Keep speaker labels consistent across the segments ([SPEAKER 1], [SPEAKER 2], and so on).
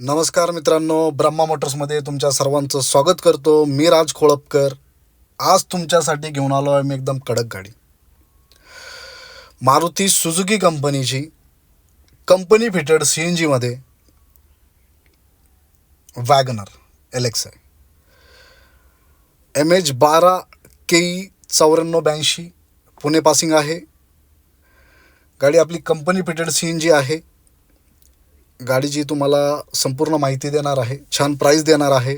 [SPEAKER 1] नमस्कार मित्रांनो ब्रह्मा मोटर्समध्ये तुमच्या सर्वांचं स्वागत करतो. मी राज खोळपकर. आज तुमच्यासाठी घेऊन आलो आहे मी एकदम कडक गाडी. मारुती सुझुकी कंपनीची. कंपनी फिटेड सी एन जीमध्ये वॅगनर एलेक्स आहे एम एच बारा के ई चौऱ्याण्णव ब्याऐंशी पुणे पासिंग आहे. गाडी आपली company fitted C N G आहे. गाडीची तुम्हाला संपूर्ण माहिती देणार आहे छान प्राईस देणार आहे.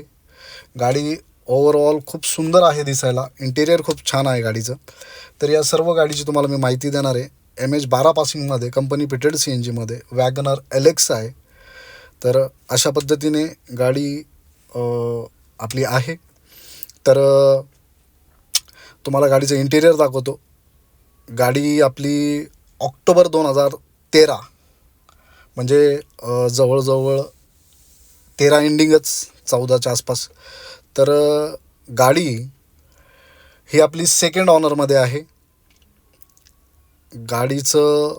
[SPEAKER 1] गाडी ओवरऑल खूप सुंदर आहे दिसायला इंटेरियर खूप छान आहे गाडीचं. तर या सर्व गाडीची तुम्हाला मी माहिती देणार आहे. एम एच बारा पासिंगमध्ये कंपनी पिटेड सी एन जीमध्ये वॅगनर एलेक्स आहे. तर अशा पद्धतीने गाडी आपली आहे. तर तुम्हाला गाडीचं इंटेरियर दाखवतो. गाडी आपली ऑक्टोबर दोन हजार तेरा. म्हणजे जवळजवळ तेरा एंडिंगच चौदाच्या आसपास. तर गाडी ही आपली सेकंड ऑनरमध्ये आहे. गाडीचं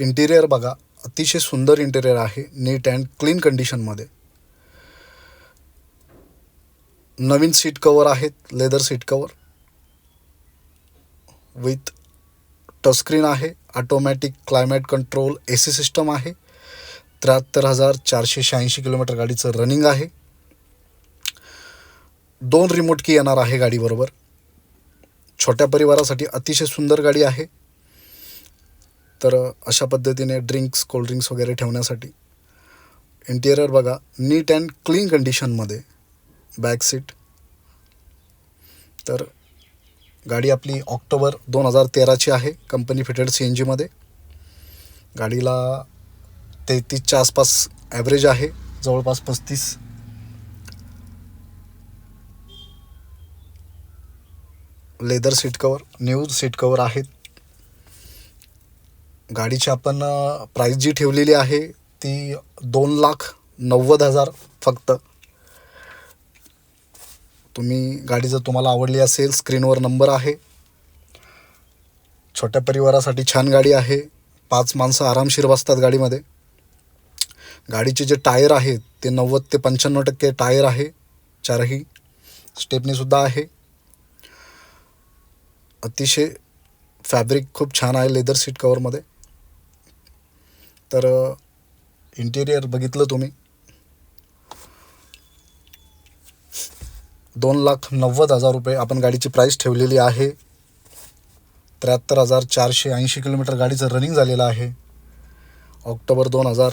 [SPEAKER 1] इंटिरियर बघा अतिशय सुंदर इंटिरियर आहे नीट अँड क्लीन कंडिशनमध्ये नवीन सीट कवर आहेत leather seat cover with touchscreen आहे automatic climate control A C system आहे त्र्याहत्तर हजार चारशे शहाऐंशी किलोमीटर गाडीचं रनिंग आहे. दोन रिमोट की येणार आहे गाडीबरोबर. छोट्या परिवारासाठी अतिशय सुंदर गाडी आहे. तर अशा पद्धतीने ड्रिंक्स कोल्ड्रिंक्स वगैरे ठेवण्यासाठी इंटिरियर बघा नीट अँड क्लीन कंडिशनमध्ये बॅक सीट तर गाडी आपली ऑक्टोबर दोन हजार तेराची आहे कंपनी फिटेड सी एन जीमध्ये गाडीला तेहतीसच्या आसपास ॲव्हरेज आहे जवळपास पस्तीस. Leather seat cover new seat cover आहेत. गाडीची आपण प्राईस जी ठेवलेली आहे ती दोन लाख नव्वद हजार फक्त. तुम्ही गाडी जर तुम्हाला आवडली असेल स्क्रीनवर नंबर आहे. छोट्या परिवारासाठी छान गाडी आहे. पाच माणसं आरामशीर बसतात गाडीमध्ये. गाडीचे जे टायर आहेत ते नव्वद ते पंच्याण्णव टक्के टायर आहे. चारही स्टेपनीसुद्धा आहे. अतिशय फॅब्रिक खूप छान आहे लेदर सीट कवरमध्ये तर इंटेरियर बघितलं तुम्ही. दोन लाख नव्वद हजार रुपये आपण गाडीची प्राईस ठेवलेली आहे. त्र्याहत्तर हजार चारशे ऐंशी किलोमीटर गाडीचं रनिंग झालेलं आहे. ऑक्टोबर दोन हजार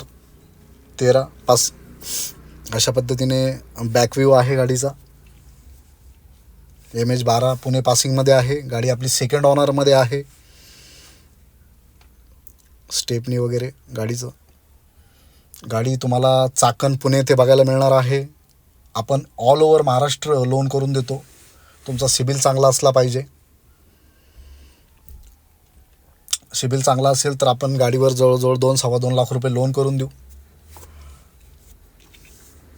[SPEAKER 1] तेरा पास. अशा पद्धतीने बॅक व्ह्यू आहे गाडीचा. एम एच बारा पुणे पासिंगमध्ये आहे. गाडी आपली सेकंड ऑनरमध्ये आहे. स्टेपनी वगैरे गाडीचं. गाडी तुम्हाला चाकण पुणे येथे बघायला मिळणार आहे. आपण ऑल ओव्हर महाराष्ट्र लोन करून देतो. तुमचा सिबिल चांगला असला पाहिजे. सिबिल चांगला असेल तर आपण गाडीवर जवळजवळ दोन सव्वा दोन लाख रुपये लोन करून देऊ.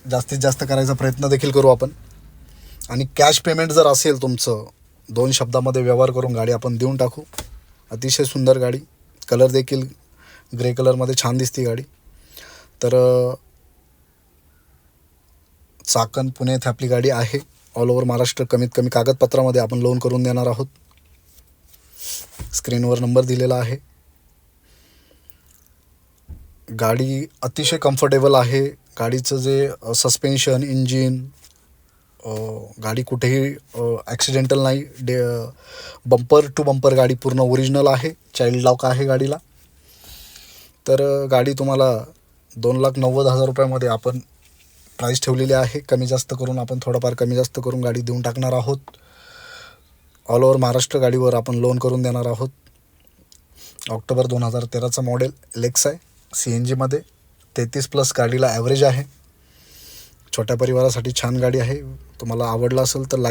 [SPEAKER 1] जास्तीत जास्त करायचा प्रयत्न देखील करू आपण. आणि कॅश पेमेंट जर असेल तुमचं दोन शब्दामध्ये व्यवहार करून गाडी आपण देऊन टाकू. अतिशय सुंदर गाडी. कलर देखील ग्रे कलरमध्ये छान दिसते गाडी. तर चाकण पुणे येथे आपली गाडी आहे. ऑल ओव्हर महाराष्ट्र कमीत कमी कागदपत्रामध्ये आपण लोन करून देणार आहोत. स्क्रीनवर नंबर दिलेला आहे. गाडी अतिशय कम्फर्टेबल आहे. गाडीचं जे सस्पेन्शन इंजिन गाडी कुठेही ॲक्सिडेंटल नाही. डे बंपर टू बंपर गाडी पूर्ण ओरिजिनल आहे. चाइल्ड लॉक आहे गाडीला. तर गाडी तुम्हाला दोन लाख नव्वद हजार रुपयामध्ये आपण प्राईस ठेवलेली आहे. कमी जास्त करून आपण थोडंफार कमी जास्त करून गाडी देऊन टाकणार आहोत. ऑल ओव्हर महाराष्ट्र गाडीवर आपण लोन करून देणार आहोत. ऑक्टोबर दोन हजार तेराचं मॉडेल लेक्स आहे. सी एन जीमध्ये तेहतीस प्लस गाडीला ॲव्हरेज आहे. छोट्या परिवारासाठी छान गाडी आहे. तुम्हाला आवडला असेल तर लाईक